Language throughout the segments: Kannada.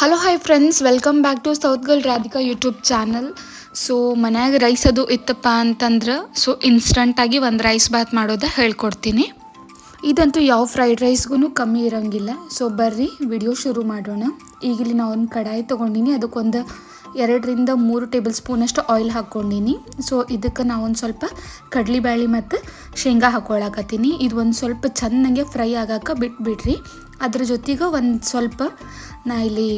Hello hi friends welcome back to south girl Radhika YouTube channel so ಮನ್ಯಾಗ ರೈಸ್ ಅದು ಇತ್ತಪ್ಪ ಅಂತಂದ್ರೆ ಸೊ ಇನ್ಸ್ಟಂಟಾಗಿ ಒಂದು ರೈಸ್ ಬಾತ್ ಮಾಡೋದ ಹೇಳ್ಕೊಡ್ತೀನಿ. ಇದಂತೂ ಯಾವ ಫ್ರೈಡ್ ರೈಸ್ಗೂ ಕಮ್ಮಿ ಇರೋಂಗಿಲ್ಲ. ಸೊ ಬರ್ರಿ ವಿಡಿಯೋ ಶುರು ಮಾಡೋಣ. ಈಗಲಿ ನಾವು ಒಂದು ಕಡಾಯಿ ತೊಗೊಂಡಿನಿ. ಅದಕ್ಕೊಂದು ಎರಡರಿಂದ ಮೂರು ಟೇಬಲ್ ಸ್ಪೂನಷ್ಟು ಆಯಿಲ್ ಹಾಕ್ಕೊಂಡಿನಿ ಸೊ ಇದಕ್ಕೆ ನಾವೊಂದು ಸ್ವಲ್ಪ ಕಡಲೆಬೇಳೆ ಮತ್ತು ಶೇಂಗಾ ಹಾಕ್ಕೊಳಕತ್ತೀನಿ ಇದು ಒಂದು ಸ್ವಲ್ಪ ಚೆನ್ನಾಗೆ ಫ್ರೈ ಆಗಾಕ ಬಿಟ್ಬಿಡ್ರಿ. ಅದ್ರ ಜೊತೆಗೆ ಒಂದು ಸ್ವಲ್ಪ ನಾ ಇಲ್ಲಿ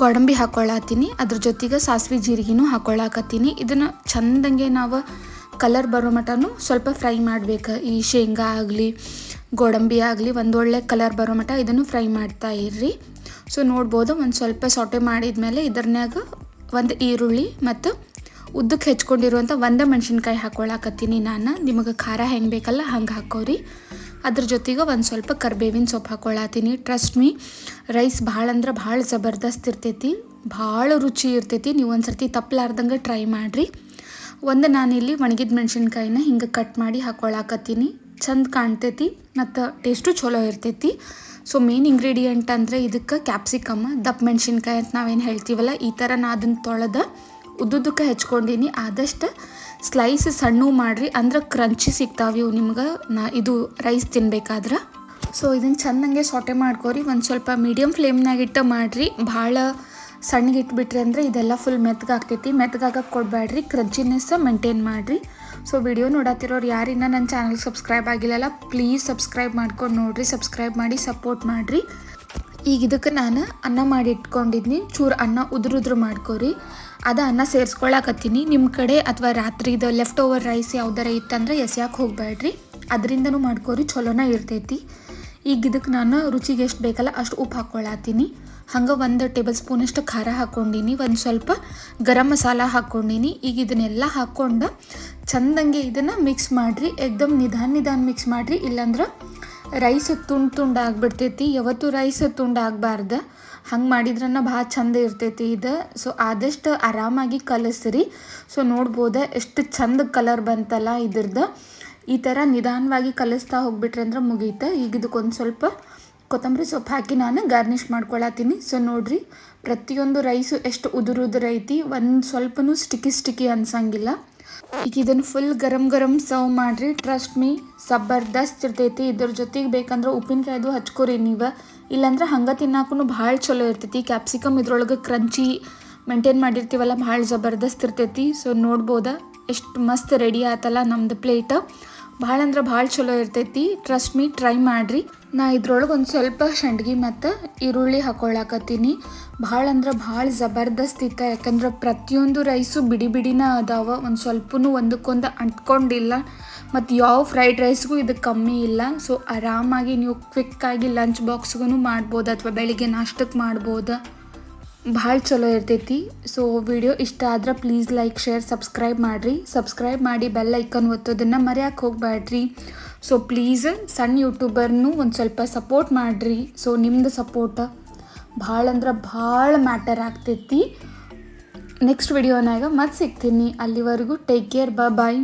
ಗೋಡಂಬಿ ಹಾಕ್ಕೊಳತ್ತೀನಿ ಅದ್ರ ಜೊತೆಗೆ ಸಾಸಿವೆ ಜೀರಿಗೆನೂ ಹಾಕ್ಕೊಳ್ಳಾಕತ್ತೀನಿ ಇದನ್ನು ಚಂದಂಗೆ ನಾವು ಕಲರ್ ಬರೋ ಮಟನೂ ಸ್ವಲ್ಪ ಫ್ರೈ ಮಾಡಬೇಕು. ಈ ಶೇಂಗಾ ಆಗಲಿ, ಗೋಡಂಬಿ ಆಗಲಿ ಒಂದೊಳ್ಳೆ ಕಲರ್ ಬರೋ ಮಟ ಇದನ್ನು ಫ್ರೈ ಮಾಡ್ತಾ ಇರ್ರಿ. ಸೊ ನೋಡ್ಬೋದು ಒಂದು ಸ್ವಲ್ಪ ಸೊಟೆ ಮಾಡಿದ್ಮೇಲೆ ಇದರ್ನ್ಯಾಗ ಒಂದು ಈರುಳ್ಳಿ ಮತ್ತು ಉದ್ದಕ್ಕೆ ಹೆಚ್ಕೊಂಡಿರುವಂಥ ಒಂದೇ ಮೆಣಸಿನ್ಕಾಯಿ ಹಾಕ್ಕೊಳಕತ್ತೀನಿ ನಾನು. ನಿಮಗೆ ಖಾರ ಹೆಂಗೆ ಬೇಕಲ್ಲ ಹಂಗೆ ಹಾಕೋರಿ. ಅದ್ರ ಜೊತೆಗೆ ಒಂದು ಸ್ವಲ್ಪ ಕರ್ಬೇವಿನ ಸೊಪ್ಪು ಹಾಕೊಳ್ಳತ್ತೀನಿ ಟ್ರಸ್ಟ್ ಮೀ ರೈಸ್ ಭಾಳ ಅಂದ್ರೆ ಭಾಳ ಜಬರ್ದಸ್ತ್ ಇರ್ತೈತಿ. ಭಾಳ ರುಚಿ ಇರ್ತೈತಿ. ನೀವು ಒಂದು ಸರ್ತಿ ತಪ್ಪಲಾರ್ದಂಗೆ ಟ್ರೈ ಮಾಡಿರಿ. ಒಂದು ನಾನಿಲ್ಲಿ ಒಣಗಿದ ಮೆಣಸಿನ್ಕಾಯಿನ ಹಿಂಗೆ ಕಟ್ ಮಾಡಿ ಹಾಕ್ಕೊಳಕತ್ತೀನಿ ಚಂದ ಕಾಣ್ತೈತಿ ಮತ್ತು ಟೇಸ್ಟು ಚಲೋ ಇರ್ತೈತಿ. ಸೊ ಮೇನ್ ಇಂಗ್ರೀಡಿಯೆಂಟ್ ಅಂದರೆ ಇದಕ್ಕೆ ಕ್ಯಾಪ್ಸಿಕಮ್ ದಪ್ಪ ಮೆಣಸಿನ್ಕಾಯಿ ಅಂತ ನಾವೇನು ಹೇಳ್ತೀವಲ್ಲ, ಈ ಥರ ನಾ ಅದನ್ನು ತೊಳೆದ ಉದ್ದುದಕ್ಕೆ ಹೆಚ್ಕೊಂಡಿನಿ. ಆದಷ್ಟು ಸ್ಲೈಸ್ ಸಣ್ಣ ಮಾಡಿರಿ, ಅಂದ್ರೆ ಕ್ರಂಚಿ ಸಿಗ್ತಾವೆ ಇವು ನಿಮ್ಗೆ. ನಾ ಇದು ರೈಸ್ ತಿನ್ಬೇಕಾದ್ರೆ. ಸೊ ಇದನ್ನು ಚೆಂದಂಗೆ ಸೊಟೆ ಮಾಡ್ಕೋರಿ, ಒಂದು ಸ್ವಲ್ಪ ಮೀಡಿಯಮ್ ಫ್ಲೇಮ್ನಾಗ ಇಟ್ಟು ಮಾಡಿರಿ. ಭಾಳ ಸಣ್ಣಗೆ ಇಟ್ಬಿಟ್ರಿ ಅಂದರೆ ಇದೆಲ್ಲ ಫುಲ್ ಮೆತ್ತಗಾಗ್ತೈತಿ ಮೆತ್ತಗಾಗಕ್ಕೆ ಕೊಡಬೇಡ್ರಿ ಕ್ರಂಚಿನೆಸ್ ಮೇಂಟೈನ್ ಮಾಡಿರಿ. ಸೊ ವಿಡಿಯೋ ನೋಡತ್ತಿರೋರು ಯಾರಿನ್ನ ನನ್ನ ಚಾನಲ್ಗೆ ಸಬ್ಸ್ಕ್ರೈಬ್ ಆಗಿಲ್ಲಲ್ಲ ಪ್ಲೀಸ್ ಸಬ್ಸ್ಕ್ರೈಬ್ ಮಾಡ್ಕೊಂಡು ನೋಡಿರಿ ಸಬ್ಸ್ಕ್ರೈಬ್ ಮಾಡಿ ಸಪೋರ್ಟ್ ಮಾಡಿರಿ. ಈಗ ಇದಕ್ಕೆ ನಾನು ಅನ್ನ ಮಾಡಿ ಇಟ್ಕೊಂಡಿದ್ನಿ. ಚೂರು ಅನ್ನ ಉದುರುದ್ರು ಮಾಡ್ಕೋರಿ. ಅದು ಅನ್ನ ಸೇರಿಸ್ಕೊಳಕತ್ತೀನಿ. ನಿಮ್ಮ ಕಡೆ ಅಥವಾ ರಾತ್ರಿದು ಲೆಫ್ಟ್ ಓವರ್ ರೈಸ್ ಯಾವ್ದಾರ ಇತ್ತಂದ್ರೆ ಎಸ್ಯಾಕೆ ಹೋಗಬೇಡ್ರಿ ಅದರಿಂದನೂ ಮಾಡ್ಕೋರಿ ಚಲೋನ ಇರ್ತೈತಿ. ಈಗ ಇದಕ್ಕೆ ನಾನು ರುಚಿಗೆ ಎಷ್ಟು ಬೇಕಲ್ಲ ಅಷ್ಟು ಉಪ್ಪು ಹಾಕ್ಕೊಳತ್ತೀನಿ ಹಂಗೆ ಒಂದು ಟೇಬಲ್ ಸ್ಪೂನಷ್ಟು ಖಾರ ಹಾಕ್ಕೊಂಡೀನಿ ಒಂದು ಸ್ವಲ್ಪ ಗರಂ ಮಸಾಲ ಹಾಕ್ಕೊಂಡೀನಿ ಈಗ ಇದನ್ನೆಲ್ಲ ಹಾಕ್ಕೊಂಡು ಚಂದಂಗೆ ಇದನ್ನು ಮಿಕ್ಸ್ ಮಾಡಿರಿ. ಎಕ್ದಮ್ ನಿಧಾನ ನಿಧಾನ ಮಿಕ್ಸ್ ಮಾಡಿರಿ. ಇಲ್ಲಾಂದ್ರೆ ರೈಸ್ ತುಂಡು ತುಂಡು ಆಗಿಬಿಡ್ತೈತಿ. ಯಾವತ್ತೂ ರೈಸ್ ತುಂಡು ಆಗಬಾರ್ದು. ಹಂಗೆ ಮಾಡಿದ್ರನ್ನ ಭಾಳ ಚಂದ ಇರ್ತೈತಿ ಇದು. ಸೊ ಆದಷ್ಟು ಆರಾಮಾಗಿ ಕಲಿಸ್ರಿ. ಸೊ ನೋಡ್ಬೋದು ಎಷ್ಟು ಚಂದ ಕಲರ್ ಬಂತಲ್ಲ ಇದ್ರದ್ದು ಈ ಥರ ನಿಧಾನವಾಗಿ ಕಲಿಸ್ತಾ ಹೋಗ್ಬಿಟ್ರೆ ಅಂದ್ರೆ ಮುಗೀತು. ಈಗ ಇದಕ್ಕೊಂದು ಸ್ವಲ್ಪ ಕೊತ್ತಂಬರಿ ಸೊಪ್ಪು ಹಾಕಿ ನಾನು ಗಾರ್ನಿಷ್ ಮಾಡ್ಕೊಳತ್ತೀನಿ. ಸೊ ನೋಡ್ರಿ, ಪ್ರತಿಯೊಂದು ರೈಸು ಎಷ್ಟು ಉದುರುದ್ರೈತಿ. ಒಂದು ಸ್ವಲ್ಪನೂ ಸ್ಟಿಕ್ಕಿ ಸ್ಟಿಕ್ಕಿ ಅನ್ಸಂಗಿಲ್ಲ. ಈಗ ಇದನ್ನು ಫುಲ್ ಗರಂ ಗರಂ ಸರ್ವ್ ಮಾಡಿರಿ. ಟ್ರಸ್ಟ್ ಮೀ ಜಬರ್ದಸ್ತ್ ಇರ್ತೈತಿ. ಇದ್ರ ಜೊತೆಗೆ ಬೇಕಂದ್ರೆ ಉಪ್ಪಿನಕಾಯ್ದು ಹಚ್ಕೊರಿ ನೀವು. ಇಲ್ಲಾಂದ್ರೆ ಹಂಗೆ ತಿನ್ನಾಕೂ ಭಾಳ ಚಲೋ ಇರ್ತೈತಿ. ಕ್ಯಾಪ್ಸಿಕಮ್ ಇದ್ರೊಳಗೆ ಕ್ರಂಚಿ ಮೇಂಟೈನ್ ಮಾಡಿರ್ತೀವಲ್ಲ, ಭಾಳ ಜಬರ್ದಸ್ತ್ ಇರ್ತೈತಿ. ಸೊ ನೋಡ್ಬೋದ, ಎಷ್ಟು ಮಸ್ತ್ ರೆಡಿ ಆತಲ್ಲ ನಮ್ದು ಪ್ಲೇಟ್ ಭಾಳ ಅಂದ್ರೆ ಭಾಳ ಚಲೋ ಇರ್ತೈತಿ. ಟ್ರಸ್ಟ್ ಮೀ ಟ್ರೈ ಮಾಡಿರಿ. ನಾ ಇದ್ರೊಳಗೆ ಒಂದು ಸ್ವಲ್ಪ ಸಂಡ್ಗಿ ಮತ್ತು ಈರುಳ್ಳಿ ಹಾಕೊಳ್ಳಾಕತ್ತೀನಿ ಭಾಳ ಅಂದ್ರೆ ಭಾಳ ಜಬರ್ದಸ್ತ್ ಇತ್ತ. ಯಾಕಂದ್ರೆ ಪ್ರತಿಯೊಂದು ರೈಸು ಬಿಡಿ ಬಿಡಿನ ಅದಾವ. ಒಂದು ಸ್ವಲ್ಪನೂ ಒಂದಕ್ಕೊಂದು ಅಂಟ್ಕೊಂಡಿಲ್ಲ. ಮತ್ತು ಯಾವ ಫ್ರೈಡ್ ರೈಸ್ಗೂ ಇದು ಕಮ್ಮಿ ಇಲ್ಲ. ಸೊ ಆರಾಮಾಗಿ ನೀವು ಕ್ವಿಕ್ಕಾಗಿ ಲಂಚ್ ಬಾಕ್ಸ್ಗೂ ಮಾಡ್ಬೋದು ಅಥವಾ ಬೆಳಿಗ್ಗೆ ನಾಷ್ಟಕ್ಕೆ ಮಾಡ್ಬೋದು. ಭಾಳ ಚಲೋ ಇರ್ತೈತಿ. ಸೊ ವಿಡಿಯೋ ಇಷ್ಟ ಆದ್ರೆ ಪ್ಲೀಸ್ ಲೈಕ್ ಶೇರ್ ಸಬ್ಸ್ಕ್ರೈಬ್ ಮಾಡಿರಿ. ಸಬ್ಸ್ಕ್ರೈಬ್ ಮಾಡಿ ಬೆಲ್ ಐಕನ್ ಒತ್ತೋದನ್ನು ಮರೆಯೋಕೆ ಹೋಗಬೇಡ್ರಿ ಸೊ ಪ್ಲೀಸ್ ಸಣ್ಣ ಯೂಟ್ಯೂಬರ್ನು ಒಂದು ಸ್ವಲ್ಪ ಸಪೋರ್ಟ್ ಮಾಡಿರಿ. ಸೊ ನಿಮ್ಮದು ಸಪೋರ್ಟ್ ಭಾಳ ಅಂದ್ರೆ ಭಾಳ ಮ್ಯಾಟರ್ ಆಗ್ತೈತಿ. ನೆಕ್ಸ್ಟ್ ವಿಡಿಯೋನಾಗ ಮತ್ತೆ ಸಿಗ್ತೀನಿ. ಅಲ್ಲಿವರೆಗೂ ಟೇಕ್ ಕೇರ್ ಬ ಬಾಯ್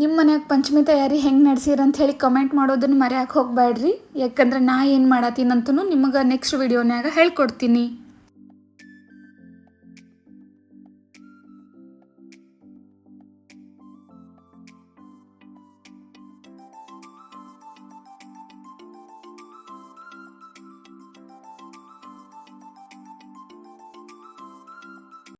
ನಿಮ್ಮ ಮನ್ಯಾಗ ಪಂಚಮಿ ತಯಾರಿ ಹೆಂಗೆ ನಡೆಸಿರ ಅಂತ ಹೇಳಿ ಕಮೆಂಟ್ ಮಾಡೋದನ್ನು ಮರೆಯೋಕೆ ಹೋಗಬೇಡ್ರಿ ಯಾಕಂದ್ರೆ ನಾ ಏನು ಮಾಡತ್ತೀನಂತೂ ನಿಮಗೆ ನೆಕ್ಸ್ಟ್ ವಿಡಿಯೋನಾಗ ಹೇಳ್ಕೊಡ್ತೀನಿ.